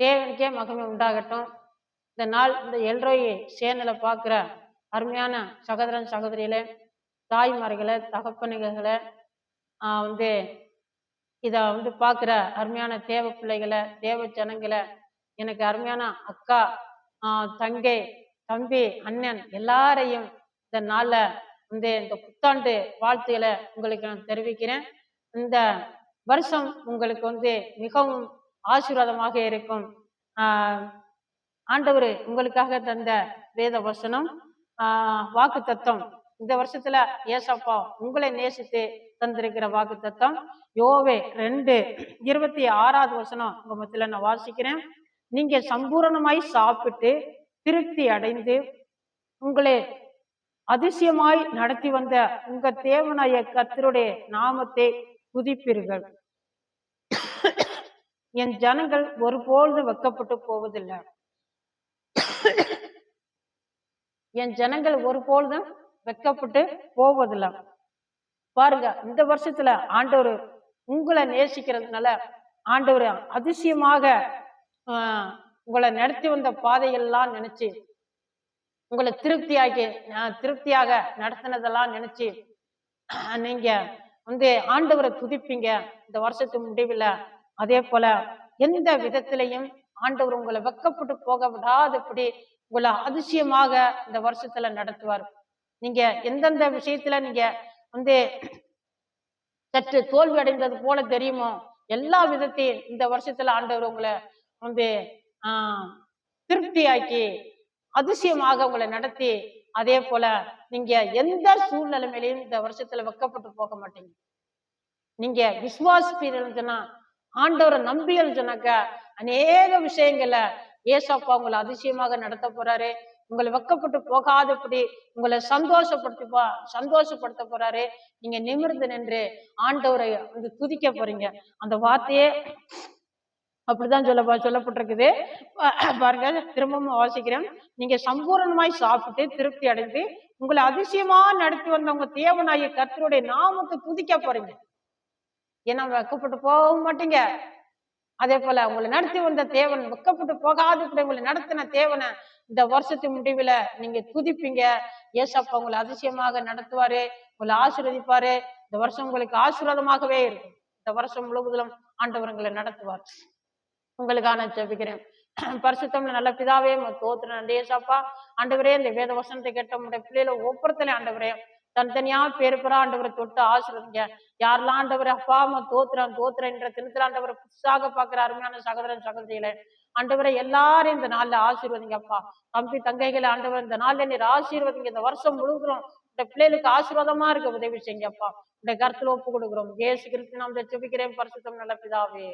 தேவனுக்கே மகிமை உண்டாகட்டும். இந்த நாள் இந்த எல்ரோய் சேனலை பார்க்குற அருமையான சகோதரன் சகோதரிகளே தாய்மார்களை தகப்பனுகளை வந்து இதை வந்து பார்க்குற அருமையான தேவ பிள்ளைகளை தேவ ஜனங்களை எனக்கு அருமையான அக்கா தங்கை தம்பி அண்ணன் எல்லாரையும் இந்த நாளில் வந்து இந்த புத்தாண்டு வாழ்த்துக்களை உங்களுக்கு நான் தெரிவிக்கிறேன். இந்த வருஷம் உங்களுக்கு வந்து மிகவும் ஆசீர்வாதமாக இருக்கும். ஆண்டவர் உங்களுக்காக தந்த வேத வசனம் வாக்கு தத்துவம் இந்த வருஷத்துல ஏசப்பா உங்களை நேசித்து தந்திருக்கிற வாக்கு தத்துவம் யோவே ரெண்டு இருபத்தி ஆறாவது வசனம் உங்க மத்தியில நான் வாசிக்கிறேன். நீங்க சம்பூரணமாய் சாப்பிட்டு திருப்தி அடைந்து உங்களை அதிசயமாய் நடத்தி வந்த உங்க தேவனாய கத்தருடைய நாமத்தை புதிப்பீர்கள் என் ஜனங்கள் ஒருபொழுது வெக்கப்பட்டு போவதில்லை. என் ஜனங்கள் ஒருபொழுதும் வெக்கப்பட்டு போவதில்லை. பாருங்க இந்த வருஷத்துல ஆண்டவர் உங்களை நேசிக்கிறதுனால ஆண்டவர் அதிசயமாக உங்களை நடத்தி வந்த பாதைகள்லாம் நினைச்சு உங்களை திருப்தியாக்கி திருப்தியாக நடத்தினதெல்லாம் நினைச்சு நீங்க வந்து ஆண்டவரை துதிப்பீங்க. இந்த வருஷத்து முடிவில் அதே போல எந்த விதத்திலையும் ஆண்டவர் உங்களை வெக்கப்பட்டு போக விடாதபடி உங்களை அதிசயமாக இந்த வருஷத்துல நடத்துவார். நீங்க எந்தெந்த விஷயத்துல நீங்க வந்து சற்று தோல்வி அடைந்தது போல தெரியுமோ எல்லா விதத்தையும் இந்த வருஷத்துல ஆண்டவர் உங்களை வந்து ஆஹ் திருப்தியாக்கி அதிசயமாக உங்களை நடத்தி அதே போல நீங்க எந்த சூழ்நிலைமையிலையும் இந்த வருஷத்துல வெக்கப்பட்டு போக மாட்டீங்க. நீங்க விசுவாசிப்பீர்கள் ஆண்டவரை நம்பியல் சொன்னாக்க அநேக விஷயங்கள ஏசப்பா உங்களை அதிசயமாக நடத்த போறாரு. உங்களை வெக்கப்பட்டு போகாதபடி உங்களை சந்தோஷப்படுத்தி சந்தோஷப்படுத்த போறாரு. நீங்க நிமிர்ந்து நின்று ஆண்டவரை வந்து துதிக்க போறீங்க. அந்த வார்த்தையே அப்படிதான் சொல்ல சொல்லப்பட்டிருக்குது. பாருங்க திரும்பவும் வாசிக்கிறேன். நீங்க சம்பூர்ணமாய் சாப்பிட்டு திருப்தி அடைந்து உங்களை அதிசயமா நடத்தி வந்த உங்க தேவனாய கத்தருடைய நாமத்தை துதிக்க போறீங்க. ஏன்னா வெக்கப்பட்டு போக மாட்டீங்க. அதே போல உங்களை நடத்தி வந்த தேவன் வெக்கப்பட்டு போகாத கூட உங்களை நடத்தின தேவனை இந்த வருஷத்து முடிவுல நீங்க துதிப்பீங்க. ஏசப்பா உங்களை அதிசயமாக நடத்துவாரு உங்களை ஆசீர்வதிப்பாரு. இந்த வருஷம் உங்களுக்கு ஆசீர்வாதமாகவே இருக்கும். இந்த வருஷம் முழுவதிலும் ஆண்டவரங்களை நடத்துவார். உங்களுக்கான ஜபிக்கிறேன். பரிசுத்தம்ல நல்ல பிதாவே தோத்துறேன் அந்த ஏசாப்பா ஆண்டவரே இந்த வேத வசனத்தை கேட்ட உடைய பிள்ளையில ஒவ்வொருத்தலையும் ஆண்டவரே தனித்தனியா பேர் பெற ஆண்டவரை தொட்டு ஆசிரியங்க யாரெல்லாம் ஆண்டவர் அப்பா அம்மா தோத்துறான் தோத்துறன்ற தினத்துல ஆண்டவரை புதுசாக பாக்குற அருமையான சகோதரன் சகோதரிகளை ஆண்டவரை எல்லாரும் இந்த நாள்ல ஆசீர்வதிங்க அப்பா. தம்பி தங்கைகளை ஆண்டவர் இந்த நாள்ல நீர் ஆசீர்வதிங்க. இந்த வருஷம் முழுக்கிறோம் இந்த பிள்ளைகளுக்கு ஆசீர்வாதமா இருக்க உதவி செய்யுங்கப்பா இந்த கருத்துல ஒப்பு கொடுக்குறோம். ஏசு கிறிஸ்து நாம் ஜெபிக்கிறேன். பரிசுத்தம் நல்ல பிதாவே.